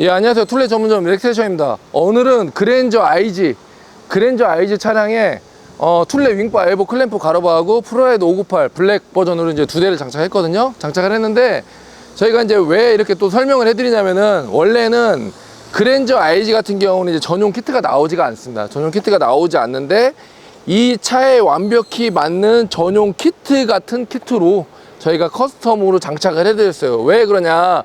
예, 안녕하세요. 툴레 전문점 렉세션입니다. 오늘은 그랜저 IG, 그랜저 IG 차량에 어, 툴레 윙바 엘보 클램프 가로바하고 프로라이드 598 블랙 버전으로 이제 두 대를 장착했거든요. 장착을 했는데 저희가 이제 왜 이렇게 또 설명을 해드리냐면은 원래는 그랜저 IG 같은 경우는 이제 전용 키트가 나오지가 않습니다. 전용 키트가 나오지 않는데 이 차에 완벽히 맞는 전용 키트 같은 키트로 저희가 커스텀으로 장착을 해드렸어요. 왜 그러냐?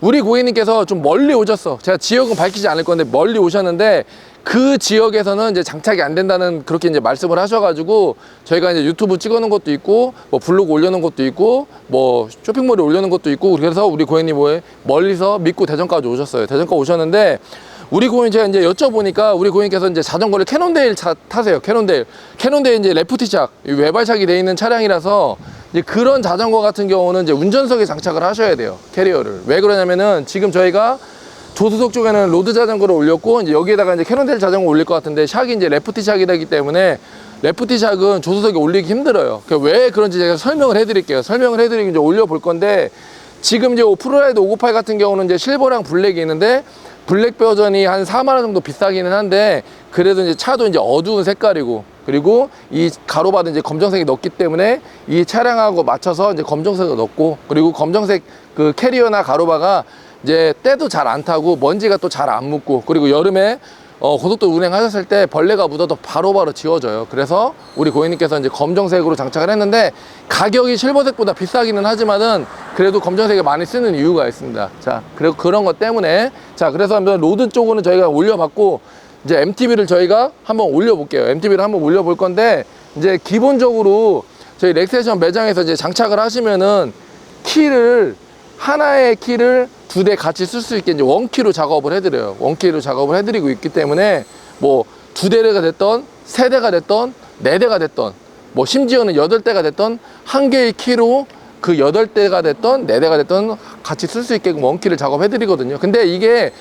우리 고객님께서 좀 멀리 오셨어. 제가 지역은 밝히지 않을 건데 멀리 오셨는데 그 지역에서는 이제 장착이 안 된다는 그렇게 이제 말씀을 하셔가지고 저희가 이제 유튜브 찍어놓은 것도 있고 뭐 블로그 올려놓은 것도 있고 뭐 쇼핑몰에 올려놓은 것도 있고 그래서 우리 고객님 뭐에 멀리서 믿고 대전까지 오셨어요. 대전까지 오셨는데 우리 고객님 제가 이제 여쭤보니까 우리 고객님께서 이제 자전거를 캐논데일 차 타세요. 캐논데일. 캐논데일 이제 레프티샥, 이 외발샥이 돼 있는 차량이라서 이제 그런 자전거 같은 경우는 이제 운전석에 장착을 하셔야 돼요. 캐리어를. 왜 그러냐면은 지금 저희가 조수석 쪽에는 로드 자전거를 올렸고 이제 여기에다가 이제 캐논데일 자전거 올릴 것 같은데 샥이 이제 레프티 샥이 되기 때문에 레프티 샥은 조수석에 올리기 힘들어요. 그왜 그런지 제가 설명을 해드릴게요. 설명을 해드리고 이제 올려볼 건데 지금 이제 프로라이드 598 같은 경우는 이제 실버랑 블랙이 있는데 블랙 버전이 한 4만 원 정도 비싸기는 한데 그래도 이제 차도 이제 어두운 색깔이고 그리고 이 가로바도 이제 검정색이 넣기 때문에 이 차량하고 맞춰서 이제 검정색을 넣고 그리고 검정색 그 캐리어나 가로바가 이제 때도 잘 안 타고 먼지가 또 잘 안 묻고 그리고 여름에 어, 고속도로 운행하셨을 때 벌레가 묻어도 바로바로 지워져요. 그래서 우리 고객님께서 이제 검정색으로 장착을 했는데 가격이 실버색보다 비싸기는 하지만은 그래도 검정색을 많이 쓰는 이유가 있습니다. 자, 그리고 그런 것 때문에 자, 그래서 한번 로드 쪽으로는 저희가 올려봤고 이제 MTB를 저희가 한번 올려볼게요. MTB를 한번 올려볼 건데 이제 기본적으로 저희 렉세션 매장에서 이제 장착을 하시면은 키를 하나의 키를 두 대 같이 쓸 수 있게 이제 원키로 작업을 해드려요. 원키로 작업을 해드리고 있기 때문에 뭐 두 대가 됐던 세 대가 됐던 네 대가 됐던 뭐 심지어는 여덟 대가 됐던 한 개의 키로 그 여덟 대가 됐던 네 대가 됐던 같이 쓸 수 있게 원키를 작업해 드리거든요. 근데 이게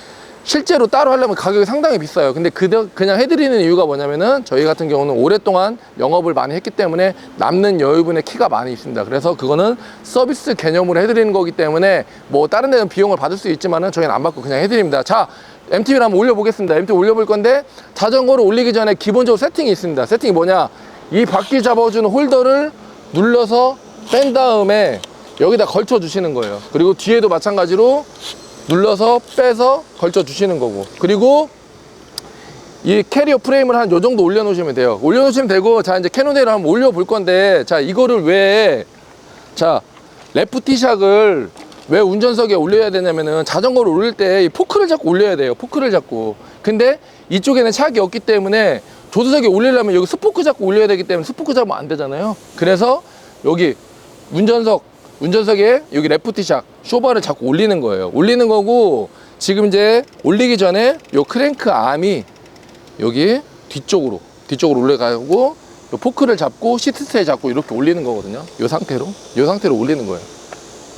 실제로 따로 하려면 가격이 상당히 비싸요. 근데 그냥 해드리는 이유가 뭐냐면은 저희 같은 경우는 오랫동안 영업을 많이 했기 때문에 남는 여유분의 키가 많이 있습니다. 그래서 그거는 서비스 개념으로 해드리는 거기 때문에 뭐 다른 데는 비용을 받을 수 있지만은 저희는 안 받고 그냥 해드립니다. 자, MTB를 한번 올려보겠습니다. MTB 올려볼 건데 자전거를 올리기 전에 기본적으로 세팅이 있습니다. 세팅이 뭐냐? 이 바퀴 잡아주는 홀더를 눌러서 뺀 다음에 여기다 걸쳐 주시는 거예요. 그리고 뒤에도 마찬가지로 눌러서 빼서 걸쳐 주시는 거고. 그리고 이 캐리어 프레임을 한 요 정도 올려 놓으시면 돼요. 올려 놓으시면 되고 자 이제 캐논데이를 한번 올려 볼 건데 자 이거를 왜 자 레프티샥을 왜 운전석에 올려야 되냐면은 자전거를 올릴 때 이 포크를 잡고 올려야 돼요 포크를 잡고 근데 이쪽에는 샥이 없기 때문에 조수석에 올리려면 여기 스포크 잡고 올려야 되기 때문에 스포크 잡으면 안 되잖아요. 그래서 여기 운전석 운전석에 여기 레프티샥 쇼바를 자꾸 올리는 거예요. 올리는 거고 지금 이제 올리기 전에 요 크랭크 암이 여기 뒤쪽으로 뒤쪽으로 올라가고 요 포크를 잡고 시트트에 잡고 이렇게 올리는 거거든요. 요 상태로 요 상태로 올리는 거예요.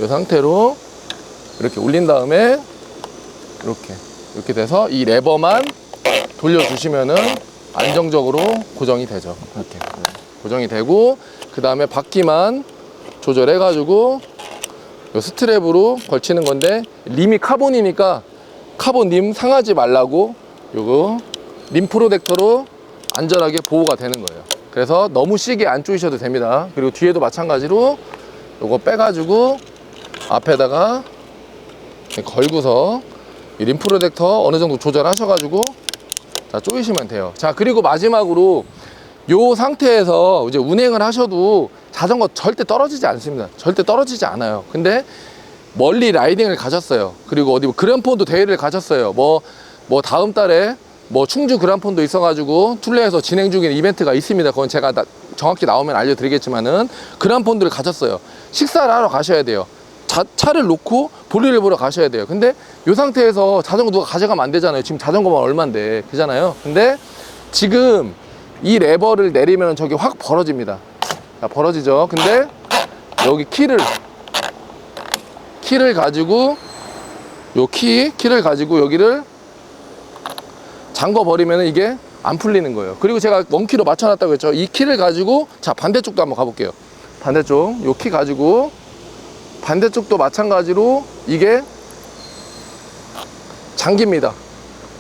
요 상태로 이렇게 올린 다음에 이렇게 이렇게 돼서 이 레버만 돌려주시면은 안정적으로 고정이 되죠. 이렇게 고정이 되고 그 다음에 바퀴만 조절해가지고 요 스트랩으로 걸치는 건데 림이 카본이니까 카본 림 상하지 말라고 요거 림 프로텍터로 안전하게 보호가 되는 거예요. 그래서 너무 시게 안 조이셔도 됩니다. 그리고 뒤에도 마찬가지로 요거 빼가지고 앞에다가 걸고서 이림 프로텍터 어느 정도 조절하셔가지고 자 조이시면 돼요. 자 그리고 마지막으로 요 상태에서 이제 운행을 하셔도 자전거 절대 떨어지지 않습니다. 절대 떨어지지 않아요. 근데 멀리 라이딩을 가셨어요. 그리고 어디 뭐 그랜폰도 대회를 가셨어요. 뭐, 뭐 다음 달에 뭐 충주 그란폰도 있어가지고 툴레에서 진행 중인 이벤트가 있습니다. 그건 제가 나- 정확히 나오면 알려드리겠지만은 그란폰들을 가셨어요. 식사를 하러 가셔야 돼요. 자- 차를 놓고 볼일을 보러 가셔야 돼요. 근데 이 상태에서 자전거 누가 가져가면 안 되잖아요. 지금 자전거만 얼만데 그잖아요. 근데 지금 이 레버를 내리면 저기 확 벌어집니다. 자, 벌어지죠. 근데 여기 키를 키를 가지고 요 키, 키를 가지고 여기를 잠궈 버리면 이게 안 풀리는 거예요. 그리고 제가 원키로 맞춰놨다고 했죠. 이 키를 가지고 자 반대쪽도 한번 가볼게요. 반대쪽 요 키 가지고 반대쪽도 마찬가지로 이게 잠깁니다.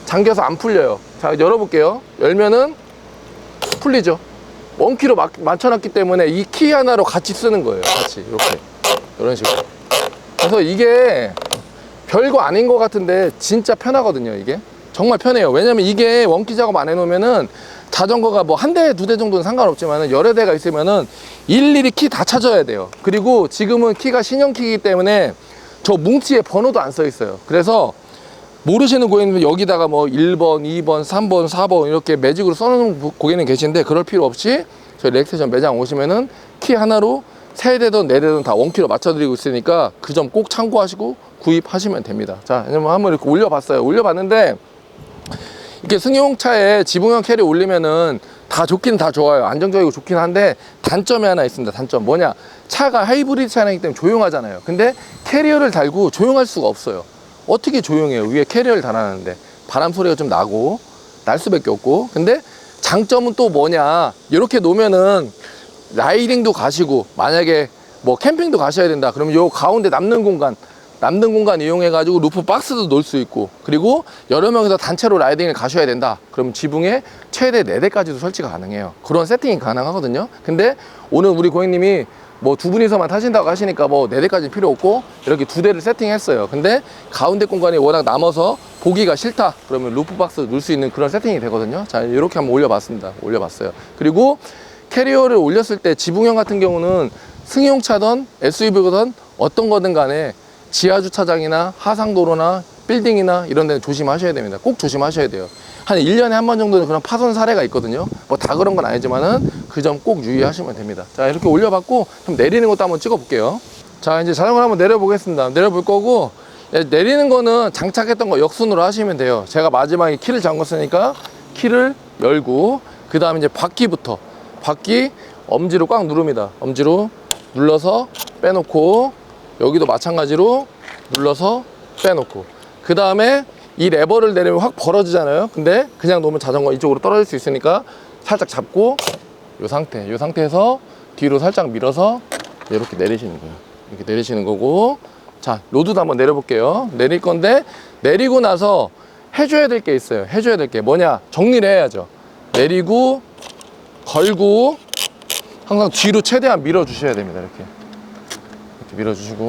잠겨서 안 풀려요. 자, 열어볼게요. 열면은 풀리죠. 원키로 막, 맞춰놨기 때문에 이 키 하나로 같이 쓰는 거예요. 같이. 이렇게. 이런 식으로. 그래서 이게 별거 아닌 것 같은데 진짜 편하거든요. 이게. 정말 편해요. 왜냐면 이게 원키 작업 안 해놓으면은 자전거가 뭐 한 대, 두 대 정도는 상관없지만은 여러 대가 있으면은 일일이 키 다 찾아야 돼요. 그리고 지금은 키가 신형 키이기 때문에 저 뭉치에 번호도 안 써 있어요. 그래서 모르시는 고객님은 여기다가 뭐 1번, 2번, 3번, 4번 이렇게 매직으로 써놓은 고- 고객님 계신데 그럴 필요 없이 저희 렉스션 매장 오시면은 키 하나로 세 대든 네 대든 다 원키로 맞춰드리고 있으니까 그 점 꼭 참고하시고 구입하시면 됩니다. 자, 왜냐면 한번 이렇게 올려봤어요. 올려봤는데 이렇게 승용차에 지붕형 캐리 올리면은 다 좋긴 다 좋아요. 안정적이고 좋긴 한데 단점이 하나 있습니다. 단점 뭐냐? 차가 하이브리드 차량이기 때문에 조용하잖아요. 근데 캐리어를 달고 조용할 수가 없어요. 어떻게 조용해요? 위에 캐리어를 달아놨는데 바람 소리가 좀 나고 날 수밖에 없고. 근데 장점은 또 뭐냐? 이렇게 놓으면은 라이딩도 가시고 만약에 뭐 캠핑도 가셔야 된다. 그러면 요 가운데 남는 공간 남는 공간 이용해 가지고 루프 박스도 놓을 수 있고 그리고 여러 명이서 단체로 라이딩을 가셔야 된다. 그럼 지붕에 최대 4대까지도 설치가 가능해요. 그런 세팅이 가능하거든요. 근데 오늘 우리 고객님이 뭐 두 분이서만 타신다고 하시니까 뭐 4대까지는 필요 없고 이렇게 두 대를 세팅했어요. 근데 가운데 공간이 워낙 남아서 보기가 싫다. 그러면 루프 박스 넣을 수 있는 그런 세팅이 되거든요. 자, 이렇게 한번 올려봤습니다. 올려봤어요. 그리고 캐리어를 올렸을 때 지붕형 같은 경우는 승용차든 SUV든 어떤 거든 간에 지하 주차장이나 하상도로나 빌딩이나 이런 데는 조심하셔야 됩니다. 꼭 조심하셔야 돼요. 한 1년에 한 번 정도는 그런 파손 사례가 있거든요. 뭐 다 그런 건 아니지만은 그 점 꼭 유의하시면 됩니다. 자, 이렇게 올려봤고 좀 내리는 것도 한번 찍어 볼게요. 자, 이제 자전거를 한번 내려보겠습니다. 내려볼 거고 예, 내리는 거는 장착했던 거 역순으로 하시면 돼요. 제가 마지막에 키를 잠궜으니까 키를 열고 그 다음에 이제 바퀴부터 바퀴 엄지로 꽉 누릅니다. 엄지로 눌러서 빼놓고 여기도 마찬가지로 눌러서 빼놓고 그 다음에 이 레버를 내리면 확 벌어지잖아요. 근데 그냥 놓으면 자전거 이쪽으로 떨어질 수 있으니까 살짝 잡고 이 상태, 이 상태에서 뒤로 살짝 밀어서 이렇게 내리시는 거예요. 이렇게 내리시는 거고 자 로드도 한번 내려볼게요. 내릴 건데 내리고 나서 해줘야 될 게 있어요. 해줘야 될 게 뭐냐 정리를 해야죠. 내리고 걸고 항상 뒤로 최대한 밀어 주셔야 됩니다. 이렇게 이렇게 밀어 주시고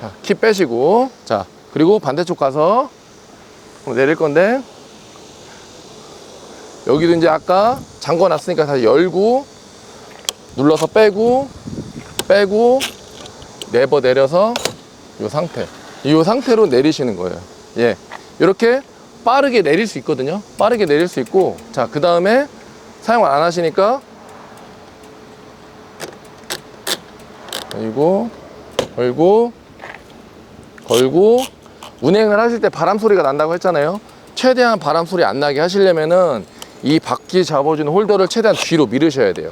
자, 키 빼시고 자, 그리고 반대쪽 가서 내릴 건데 여기도 이제 아까 잠궈 놨으니까 다시 열고 눌러서 빼고 빼고 네버 내려서 이 상태 이 상태로 내리시는 거예요. 예. 이렇게 빠르게 내릴 수 있거든요. 빠르게 내릴 수 있고 자, 그 다음에 사용 안 하시니까 그리고 걸고 걸고 운행을 하실 때 바람 소리가 난다고 했잖아요. 최대한 바람 소리 안 나게 하시려면은 이 바퀴 잡아주는 홀더를 최대한 뒤로 밀으셔야 돼요.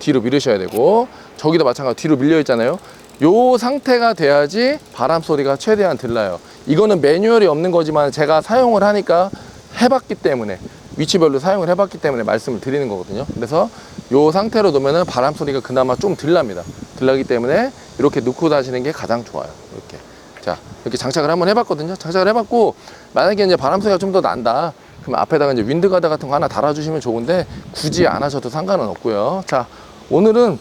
뒤로 밀으셔야 되고 저기도 마찬가지 뒤로 밀려 있잖아요. 요 상태가 돼야지 바람 소리가 최대한 들나요. 이거는 매뉴얼이 없는 거지만 제가 사용을 하니까 해봤기 때문에 위치별로 사용을 해봤기 때문에 말씀을 드리는 거거든요. 그래서 요 상태로 놓으면은 바람 소리가 그나마 좀 덜납니다. 덜나기 때문에 이렇게 놓고 다시는 게 가장 좋아요. 이렇게. 자, 이렇게 장착을 한번 해봤거든요. 장착을 해봤고, 만약에 이제 바람 소리가 좀 더 난다. 그럼 앞에다가 이제 윈드 가드 같은 거 하나 달아주시면 좋은데, 굳이 안 하셔도 상관은 없고요. 자, 오늘은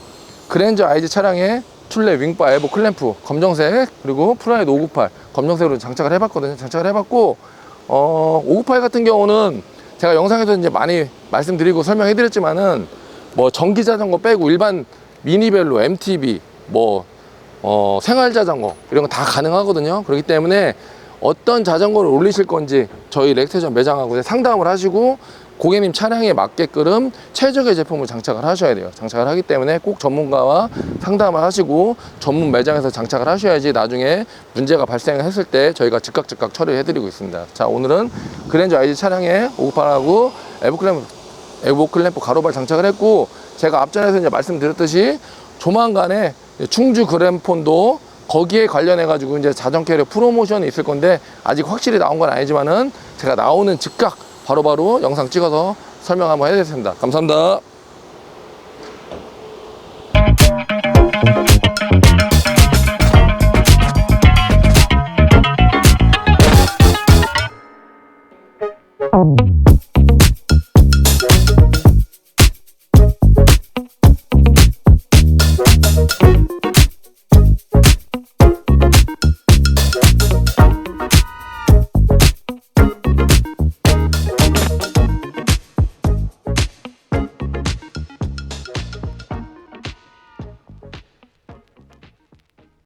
그랜저 아이즈 차량에 툴레 윙바 에보 클램프 검정색 그리고 프라이드 598 검정색으로 장착을 해봤거든요. 장착을 해봤고 어 598 같은 경우는 제가 영상에서 이제 많이 말씀드리고 설명해 드렸지만은 뭐 전기 자전거 빼고 일반 미니벨로 MTB 뭐 어, 생활 자전거 이런 거 다 가능하거든요. 그렇기 때문에 어떤 자전거를 올리실 건지 저희 렉세전 매장하고 상담을 하시고 고객님 차량에 맞게끔 최적의 제품을 장착을 하셔야 돼요. 장착을 하기 때문에 꼭 전문가와 상담을 하시고 전문 매장에서 장착을 하셔야지 나중에 문제가 발생했을 때 저희가 즉각 즉각 처리해 드리고 있습니다. 자 오늘은 그랜저 아이즈 차량에 598하고 에버클램 에버클램프 가로발 장착을 했고 제가 앞전에서 이제 말씀드렸듯이 조만간에 충주 그램폰도 거기에 관련해 가지고 이제 자전 캐리어 프로모션이 있을 건데 아직 확실히 나온 건 아니지만은 제가 나오는 즉각 바로바로 영상 찍어서 설명 한번 해드리겠습니다. 감사합니다.